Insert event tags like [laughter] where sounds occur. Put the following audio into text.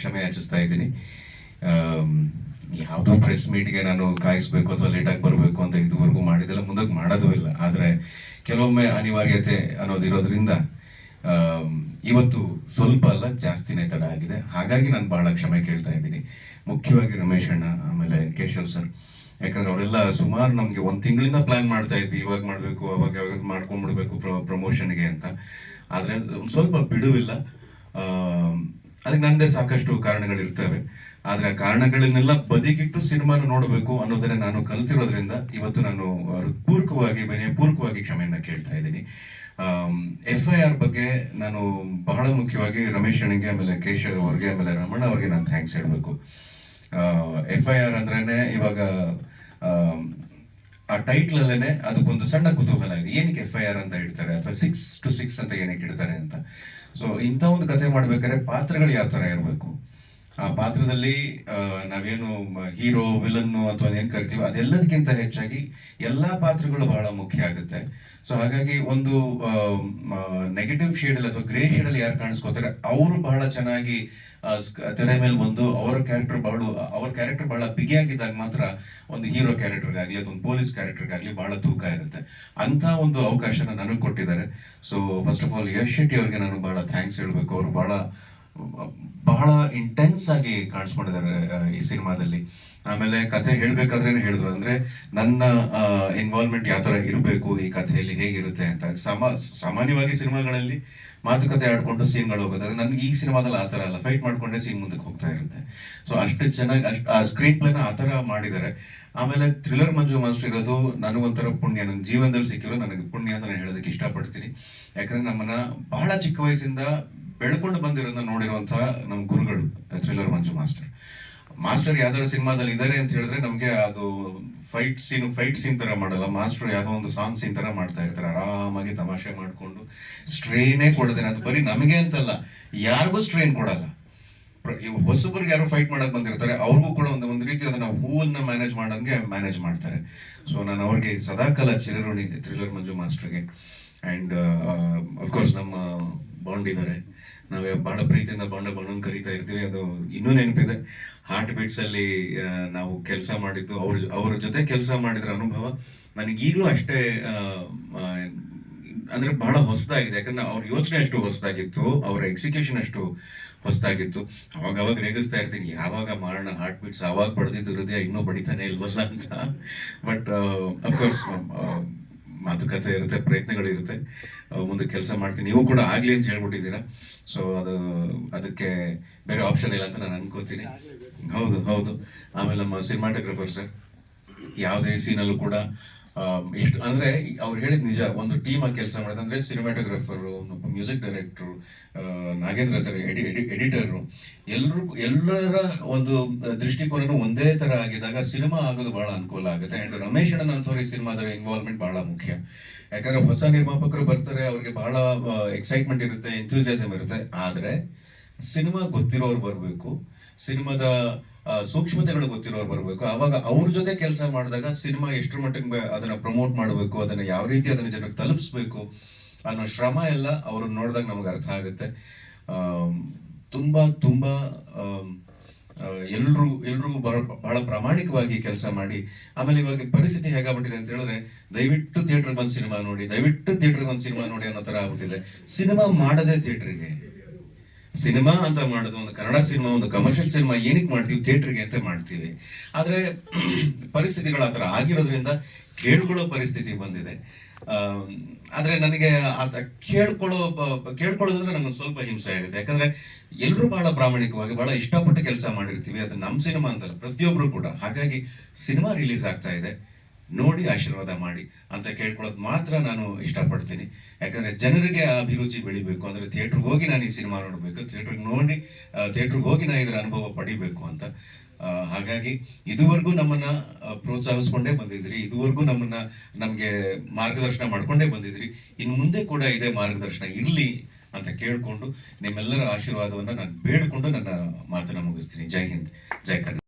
ಕ್ಷಮೆ ಯಾಚಿಸ್ತಾ ಇದ್ದೀನಿ. ಯಾವುದೋ ಪ್ರೆಸ್ ಮೀಟ್ಗೆ ನಾನು ಕಾಯಿಸ್ಬೇಕು ಅಥವಾ ಲೇಟಾಗಿ ಬರಬೇಕು ಅಂತ ಇದುವರೆಗೂ ಮಾಡಿದೆಲ್ಲ ಮುಂದಕ್ಕೆ ಮಾಡೋದೂ ಇಲ್ಲ. ಆದರೆ ಕೆಲವೊಮ್ಮೆ ಅನಿವಾರ್ಯತೆ ಅನ್ನೋದಿರೋದ್ರಿಂದ ಇವತ್ತು ಸ್ವಲ್ಪ ಅಲ್ಲ, ಜಾಸ್ತಿನೇ ತಡ ಆಗಿದೆ. ಹಾಗಾಗಿ ನಾನು ಬಹಳ ಕ್ಷಮೆ ಕೇಳ್ತಾ ಇದ್ದೀನಿ. ಮುಖ್ಯವಾಗಿ ರಮೇಶ್ ಅಣ್ಣ, ಆಮೇಲೆ ಕೇಶವ್ ಸರ್ ಯಾಕಂದ್ರೆ ಅವರೆಲ್ಲ ಸುಮಾರು ನಮಗೆ ಒಂದು ತಿಂಗಳಿಂದ ಪ್ಲಾನ್ ಮಾಡ್ತಾ ಇದ್ವಿ. ಇವಾಗ ಮಾಡಬೇಕು, ಅವಾಗ ಯಾವಾಗ ಮಾಡ್ಕೊಂಡ್ಬಿಡ್ಬೇಕು ಪ್ರಮೋಷನ್ಗೆ ಅಂತ. ಆದರೆ ಸ್ವಲ್ಪ ಬಿಡುವಿಲ್ಲ. ಅದಕ್ಕೆ ನನ್ನದೇ ಸಾಕಷ್ಟು ಕಾರಣಗಳಿರ್ತವೆ. ಆದರೆ ಆ ಕಾರಣಗಳನ್ನೆಲ್ಲ ಬದಿಗಿಟ್ಟು ಸಿನಿಮಾನ ನೋಡಬೇಕು ಅನ್ನೋದನ್ನ ನಾನು ಕಲ್ತಿರೋದ್ರಿಂದ ಇವತ್ತು ನಾನು ಹೃತ್ಪೂರ್ವಕವಾಗಿ ವಿನಯಪೂರ್ವಕವಾಗಿ ಕ್ಷಮೆಯನ್ನ ಕೇಳ್ತಾ ಇದ್ದೀನಿ. ಎಫ್ ಐ ಆರ್ ಬಗ್ಗೆ ನಾನು ಬಹಳ ಮುಖ್ಯವಾಗಿ ರಮೇಶ್ ಅಣ್ಣಗೆ ಆಮೇಲೆ ಕೇಶವ್ ಅವ್ರಿಗೆ, ಆಮೇಲೆ ರಮಣ ಅವ್ರಿಗೆ ನಾನು ಥ್ಯಾಂಕ್ಸ್ ಹೇಳಬೇಕು. ಎಫ್ ಐ ಆರ್ ಅಂದ್ರೇನೆ ಇವಾಗ ಆ ಟೈಟ್ಲ್ ಅಲ್ಲೇನೆ ಅದಕ್ಕೊಂದು ಸಣ್ಣ ಕುತೂಹಲ ಇದೆ. ಏನಕ್ಕೆ ಎಫ್ ಐ ಆರ್ ಅಂತ ಇಡ್ತಾರೆ ಅಥವಾ ಸಿಕ್ಸ್ ಟು ಸಿಕ್ಸ್ ಅಂತ ಏನಕ್ಕೆ ಇಡ್ತಾರೆ ಅಂತ. ಸೊ ಇಂಥ ಒಂದು ಕಥೆ ಮಾಡ್ಬೇಕಾದ್ರೆ ಪಾತ್ರಗಳು ಯಾವ ಥರ ಇರಬೇಕು? ಆ ಪಾತ್ರದಲ್ಲಿ ನಾವೇನು ಹೀರೋ, ವಿಲನ್ನು ಅಥವಾ ಏನು ಕರಿತೀವಿ ಅದೆಲ್ಲದಕ್ಕಿಂತ ಹೆಚ್ಚಾಗಿ ಎಲ್ಲಾ ಪಾತ್ರಗಳು ಬಹಳ ಮುಖ್ಯ ಆಗುತ್ತೆ. ಸೊ ಹಾಗಾಗಿ ಒಂದು ನೆಗೆಟಿವ್ ಶೇಡ್ ಅಥವಾ ಗ್ರೇ ಶೇಡ್ ಅಲ್ಲಿ ಯಾರು ಕಾಣಿಸ್ಕೋತಾರೆ, ಅವರು ಬಹಳ ಚೆನ್ನಾಗಿ ತೆರೆ ಮೇಲೆ ಬಂದು ಅವರ ಕ್ಯಾರೆಕ್ಟರ್ ಬಹಳ, ಅವ್ರ ಕ್ಯಾರೆಕ್ಟರ್ ಬಹಳ ಬಿಗಿಯಾಗಿದ್ದಾಗ ಮಾತ್ರ ಒಂದು ಹೀರೋ ಕ್ಯಾರೆಕ್ಟರ್ಗಾಗಲಿ ಅಥವಾ ಒಂದು ಪೊಲೀಸ್ ಕ್ಯಾರೆಕ್ಟರ್ಗಾಗಲಿ ಬಹಳ ತೂಕ ಇರುತ್ತೆ. ಅಂತ ಒಂದು ಅವಕಾಶನ ನನಗೆ ಕೊಟ್ಟಿದ್ದಾರೆ. So first of all Yash Shetty ಅವ್ರಿಗೆ ನಾನು ಬಹಳ ಥ್ಯಾಂಕ್ಸ್ ಹೇಳಬೇಕು. ಅವರು ಬಹಳ ಬಹಳ ಇಂಟೆನ್ಸ್ ಆಗಿ ಕಾಣಿಸ್ಕೊಂಡಿದ್ದಾರೆ ಈ ಸಿನಿಮಾದಲ್ಲಿ. ಆಮೇಲೆ ಕಥೆ ಹೇಳ್ಬೇಕಾದ್ರೆ ಹೇಳಿದ್ರು. ಅಂದ್ರೆ ನನ್ನ ಇನ್ವಾಲ್ವ್ಮೆಂಟ್ ಯಾವ ತರ ಇರಬೇಕು, ಈ ಕಥೆಯಲ್ಲಿ ಹೇಗಿರುತ್ತೆ ಅಂತ. ಸಮ, ಸಾಮಾನ್ಯವಾಗಿ ಸಿನಿಮಾಗಳಲ್ಲಿ ಮಾತುಕತೆ ಆಡ್ಕೊಂಡು ಸೀನ್ಗಳು ಹೋಗುತ್ತೆ. ಅದು ನನ್ಗೆ ಈ ಸಿನಿಮಾದಲ್ಲಿ ಆ ಥರ ಅಲ್ಲ. ಫೈಟ್ ಮಾಡ್ಕೊಂಡೇ ಸೀನ್ ಮುಂದಕ್ಕೆ ಹೋಗ್ತಾ ಇರುತ್ತೆ. ಸೊ ಅಷ್ಟು ಚೆನ್ನಾಗಿ ಅಷ್ಟು, ಆ ಸ್ಕ್ರೀನ್ ಪ್ಲೇನ ಆ ಥರ ಮಾಡಿದ್ದಾರೆ. ಆಮೇಲೆ ಥ್ರಿಲ್ಲರ್ ಮಂಜು ಮಾಸ್ಟರ್ ಇರೋದು ನನಗೊಂಥರ ಪುಣ್ಯ. ನನ್ನ ಜೀವನದಲ್ಲಿ ಸಿಕ್ಕಿರೋ ನನಗೆ ಪುಣ್ಯ ಅಂತ ನಾನು ಹೇಳೋದಕ್ಕೆ ಇಷ್ಟಪಡ್ತೀನಿ. ಯಾಕಂದ್ರೆ ನಮ್ಮನ್ನ ಬಹಳ ಚಿಕ್ಕ ವಯಸ್ಸಿಂದ ಬೆಳ್ಕೊಂಡು ಬಂದಿರೋದನ್ನ ನೋಡಿರುವಂತಹ ನಮ್ಮ ಗುರುಗಳು ಥ್ರಿಲ್ಲರ್ ಮಂಜು ಮಾಸ್ಟರ್. ಮಾಸ್ಟರ್ ಯಾವ್ದಾರ ಸಿನಿಮಾದಲ್ಲಿ ಇದಾರೆ ಅಂತ ಹೇಳಿದ್ರೆ ನಮಗೆ ಅದು ಫೈಟ್ ಸೀನ್ ಫೈಟ್ ಸೀನ್ ತರ ಮಾಡಲ್ಲ. ಮಾಸ್ಟರ್ ಯಾವುದೋ ಒಂದು ಸಾಂಗ್ ಸೀನ್ ತರ ಮಾಡ್ತಾ ಇರ್ತಾರೆ. ಆರಾಮಾಗಿ ತಮಾಷೆ ಮಾಡ್ಕೊಂಡು ಸ್ಟ್ರೈನೇ ಕೊಡದೇನೆ. ಅದು ಬರೀ ನಮಗೆ ಅಂತಲ್ಲ, ಯಾರಿಗೂ ಸ್ಟ್ರೈನ್ ಕೊಡಲ್ಲ. ಹೊಸಬ್ರಿಗೆ ಯಾರು ಫೈಟ್ ಮಾಡಕ್ ಬಂದಿರ್ತಾರೆ, ಅವ್ರಿಗೂ ಕೂಡ ಒಂದು ಒಂದು ರೀತಿ ಅದನ್ನ ಹೂವನ್ನ ಮ್ಯಾನೇಜ್ ಮಾಡಂಗೆ ಮ್ಯಾನೇಜ್ ಮಾಡ್ತಾರೆ. ಸೊ ನಾನು ಅವ್ರಿಗೆ ಸದಾಕಾಲ ಚಿರಋಣಿ ಥ್ರಿಲ್ಲರ್ ಮಂಜು ಮಾಸ್ಟರ್ಗೆ. ಅಂಡ್ ಅಫ್ಕೋರ್ಸ್ ನಮ್ಮ ಬಾಂಡ್ ಇದ್ದಾರೆ. ನಾವೇ ಬಹಳ ಪ್ರೀತಿಯಿಂದ ಬಾಂಡ ಬಾಂಡನ್ ಕರಿತಾ ಇರ್ತೀವಿ. ಅದು ಇನ್ನೂ ನೆನಪಿದೆ. ಹಾರ್ಟ್ ಬೀಟ್ಸ್ ಅಲ್ಲಿ ನಾವು ಕೆಲಸ ಮಾಡಿದ್ದು, ಅವ್ರ ಅವ್ರ ಜೊತೆ ಕೆಲಸ ಮಾಡಿದ್ರ ಅನುಭವ ನನಗೆ ಈಗಲೂ ಅಷ್ಟೇ ಅಂದ್ರೆ ಬಹಳ ಹೊಸದಾಗಿದೆ. ಯಾಕಂದ್ರೆ ಅವ್ರ ಯೋಚನೆ ಅಷ್ಟು ಹೊಸದಾಗಿತ್ತು, ಅವರ ಎಕ್ಸಿಕ್ಯೂಷನ್ ಅಷ್ಟು ಹೊಸದಾಗಿತ್ತು. ಅವಾಗ ಅವಾಗ ರೇಗಿಸ್ತಾ ಇರ್ತೀನಿ, ಯಾವಾಗ ಮಾಡೋಣ ಹಾರ್ಟ್ ಬೀಟ್ಸ್ ಅವಾಗ ಬಡ್ದಿದ್ದು ಹೃದಯ ಇನ್ನೂ ಬಡಿತಾನೆ ಇಲ್ವಲ್ಲ ಅಂತ. ಬಟ್ ಅಫ್ಕೋರ್ಸ್ ಮಾತುಕತೆ ಇರುತ್ತೆ ಪ್ರಯತ್ನಗಳು ಇರುತ್ತೆ ಆ, ಮುಂದೆ ಕೆಲಸ ಮಾಡ್ತೀನಿ. ನೀವು ಕೂಡ ಆಗಲಿ ಅಂತ ಹೇಳ್ಬಿಟ್ಟಿದ್ದೀರಾ. ಸೊ ಅದು ಅದಕ್ಕೆ ಬೇರೆ ಆಪ್ಷನ್ ಇಲ್ಲ ಅಂತ ನಾನು ಅನ್ಕೋತೀನಿ. ಹೌದು ಹೌದು. ಆಮೇಲೆ ನಮ್ಮ ಸಿನಿಮಾಟೋಗ್ರಫರ್ ಸರ್ ಯಾವುದೇ ಸೀನಲ್ಲೂ ಕೂಡ ಎಷ್ಟು ಅಂದ್ರೆ ಅವ್ರು ಹೇಳಿದ ನಿಜ. ಒಂದು ಟೀಮ್ ಆಗಿ ಕೆಲಸ ಮಾಡೋದು ಅಂದ್ರೆ cinematographer music director Nagendra sir editor ಎಲ್ಲರೂ ಎಲ್ಲರ ಒಂದು ದೃಷ್ಟಿಕೋನ ಒಂದೇ ತರ ಆಗಿದಾಗ ಸಿನಿಮಾ ಆಗೋದು ಬಹಳ ಅನುಕೂಲ ಆಗುತ್ತೆ. ಅಂಡ್ ರಮೇಶ್ ಅಣ್ಣ ಅಂತವ್ರ ಈ ಸಿನಿಮಾದ ಇನ್ವಾಲ್ವ್ಮೆಂಟ್ ಬಹಳ ಮುಖ್ಯ. ಯಾಕಂದ್ರೆ ಹೊಸ ನಿರ್ಮಾಪಕರು ಬರ್ತಾರೆ, ಅವ್ರಿಗೆ ಬಹಳ ಎಕ್ಸೈಟ್ಮೆಂಟ್ ಇರುತ್ತೆ ಎಂಥೂಸಿಯಾಸಮ್ ಇರುತ್ತೆ. ಆದ್ರೆ, ಸಿನಿಮಾ ಗೊತ್ತಿರೋರು ಬರಬೇಕು. ಸಿನಿಮಾದ ಸೂಕ್ಷ್ಮತೆಗಳು ಗೊತ್ತಿರೋರು ಬರಬೇಕು. ಅವಾಗ ಅವ್ರ ಜೊತೆ ಕೆಲಸ ಮಾಡಿದಾಗ ಸಿನಿಮಾ ಎಷ್ಟು ಮಟ್ಟಿಗೆ ಅದನ್ನ ಪ್ರಮೋಟ್ ಮಾಡಬೇಕು, ಅದನ್ನ ಯಾವ ರೀತಿ ಅದನ್ನ ಜನಕ್ಕೆ ತಲುಪಿಸ್ಬೇಕು ಅನ್ನೋ ಶ್ರಮ ಎಲ್ಲ ಅವ್ರನ್ನ ನೋಡಿದಾಗ ನಮ್ಗೆ ಅರ್ಥ ಆಗುತ್ತೆ. ತುಂಬಾ ತುಂಬಾ ಎಲ್ರು, ಎಲ್ರಿಗೂ ಬಹಳ ಪ್ರಾಮಾಣಿಕವಾಗಿ ಕೆಲಸ ಮಾಡಿ, ಆಮೇಲೆ ಇವಾಗ ಪರಿಸ್ಥಿತಿ ಹೇಗಾಗ್ಬಿಟ್ಟಿದೆ ಅಂತ ಹೇಳಿದ್ರೆ ದಯವಿಟ್ಟು ಥಿಯೇಟರ್ ಬಂದು ಸಿನಿಮಾ ನೋಡಿ, ದಯವಿಟ್ಟು ಥಿಯೇಟರ್ ಬಂದು ಸಿನಿಮಾ ನೋಡಿ ಅನ್ನೋ ಥರ ಆಗ್ಬಿಟ್ಟಿದೆ. ಸಿನಿಮಾ ಮಾಡದೆ ಥಿಯೇಟರ್ಗೆ ಸಿನಿಮಾ ಅಂತ ಮಾಡೋದು, ಒಂದು ಕನ್ನಡ ಸಿನಿಮಾ, ಒಂದು ಕಮರ್ಷಿಯಲ್ ಸಿನಿಮಾ ಏನಕ್ಕೆ ಮಾಡ್ತೀವಿ? ಥಿಯೇಟ್ರಿಗೆ ಅಂತ ಮಾಡ್ತೀವಿ. ಆದರೆ [clears throat] ಪರಿಸ್ಥಿತಿಗಳು ಆ ಥರ ಆಗಿರೋದ್ರಿಂದ ಕೇಳ್ಕೊಳ್ಳೋ ಪರಿಸ್ಥಿತಿ ಬಂದಿದೆ. ಆದರೆ ನನಗೆ ಆತ ಕೇಳ್ಕೊಳ್ಳೋ ಕೇಳ್ಕೊಳ್ಳೋದಂದ್ರೆ ನನಗೆ ಸ್ವಲ್ಪ ಹಿಂಸೆ ಆಗುತ್ತೆ. ಯಾಕಂದರೆ ಎಲ್ಲರೂ ಬಹಳ ಪ್ರಾಮಾಣಿಕವಾಗಿ ಬಹಳ ಇಷ್ಟಪಟ್ಟು ಕೆಲಸ ಮಾಡಿರ್ತೀವಿ. ಅದು ನಮ್ಮ ಸಿನಿಮಾ ಅಂತಲ್ಲ ಪ್ರತಿಯೊಬ್ಬರು ಕೂಡ. ಹಾಗಾಗಿ ಸಿನಿಮಾ ರಿಲೀಸ್ ಆಗ್ತಾ ಇದೆ. ನೋಡಿ ಆಶೀರ್ವಾದ ಮಾಡಿ ಅಂತ ಕೇಳ್ಕೊಳ್ಳೋದು ಮಾತ್ರ ನಾನು ಇಷ್ಟಪಡ್ತೀನಿ. ಯಾಕಂದ್ರೆ ಜನರಿಗೆ ಆ ಅಭಿರುಚಿ ಬೆಳಿಬೇಕು. ಅಂದರೆ ಥಿಯೇಟ್ರಿಗೆ ಹೋಗಿ ನಾನು ಈ ಸಿನಿಮಾ ನೋಡಬೇಕು. ಥಿಯೇಟ್ರಿಗೆ ನೋಡಿ ಥಿಯೇಟ್ರಿಗೆ ಹೋಗಿ ನಾನು ಇದರ ಅನುಭವ ಪಡಿಬೇಕು ಅಂತ. ಹಾಗಾಗಿ ಇದುವರೆಗೂ ನಮ್ಮನ್ನ ಪ್ರೋತ್ಸಾಹಿಸ್ಕೊಂಡೇ ಬಂದಿದ್ರಿ. ಇದುವರೆಗೂ ನಮ್ಮನ್ನ, ನಮಗೆ ಮಾರ್ಗದರ್ಶನ ಮಾಡ್ಕೊಂಡೇ ಬಂದಿದ್ರಿ. ಇನ್ನು ಮುಂದೆ ಕೂಡ ಇದೇ ಮಾರ್ಗದರ್ಶನ ಇರಲಿ ಅಂತ ಕೇಳ್ಕೊಂಡು ನಿಮ್ಮೆಲ್ಲರ ಆಶೀರ್ವಾದವನ್ನ ನಾನು ಬೇಡ್ಕೊಂಡು ನನ್ನ ಮಾತನ್ನು ಮುಗಿಸ್ತೀನಿ. ಜೈ ಹಿಂದ್. ಜೈ ಕನ್ನಡ